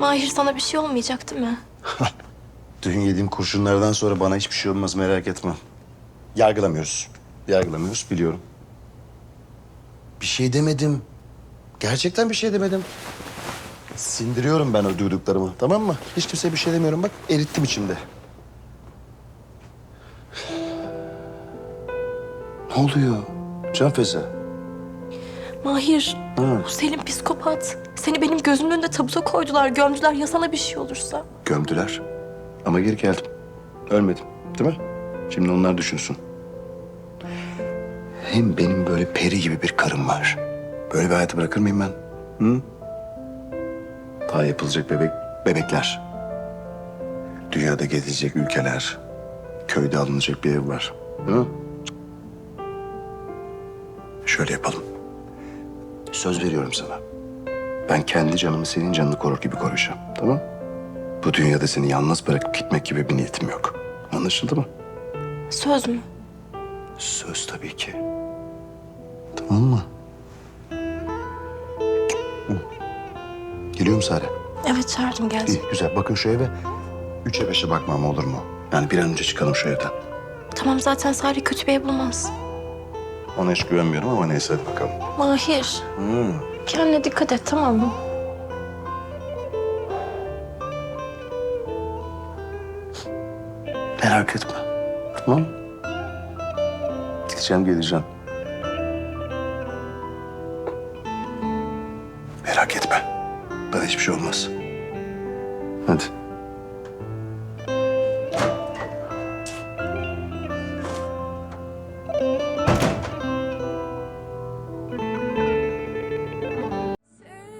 Mahir sana bir şey olmayacak değil mi? Dün yediğim kurşunlardan sonra bana hiçbir şey olmaz merak etme. Yargılamıyoruz. Yargılamıyoruz biliyorum. Bir şey demedim. Gerçekten bir şey demedim. Sindiriyorum ben o duyduklarımı tamam mı? Hiç kimseye bir şey demiyorum bak erittim içimde. Ne oluyor? Can Feza. Mahir, Hı. bu Selim psikopat. Seni benim gözümün önünde tabuta koydular, gömdüler. Ya sana bir şey olursa? Gömdüler. Ama geri geldim. Ölmedim. Değil mi? Şimdi onlar düşünsün. Hem benim böyle peri gibi bir karım var. Böyle bir hayatı bırakır mıyım ben? Hı? Daha yapılacak bebek, bebekler. Dünyada gezilecek ülkeler. Köyde alınacak bir ev var. Hı? Şöyle yapalım. Söz veriyorum sana. Ben kendi canımı senin canını korur gibi koruyacağım. Tamam? Bu dünyada seni yalnız bırakıp gitmek gibi bir niyetim yok. Anlaşıldı mı? Söz mü? Söz tabii ki. Tamam mı? Geliyor mu Sare? Evet çağırdım geldim. İyi, güzel. Bakın şu eve. Üçe beşe bakmam olur mu? Yani bir an önce çıkalım şu evden. Tamam zaten Sari kötü bir ev bulmaz. Ona hiç güvenmiyorum ama neyse hadi bakalım. Mahir, Hı. kendine dikkat et tamam mı? Merak etme. Tamam? Gideceğim geleceğim. Merak etme. Bana hiçbir şey olmaz. Hadi.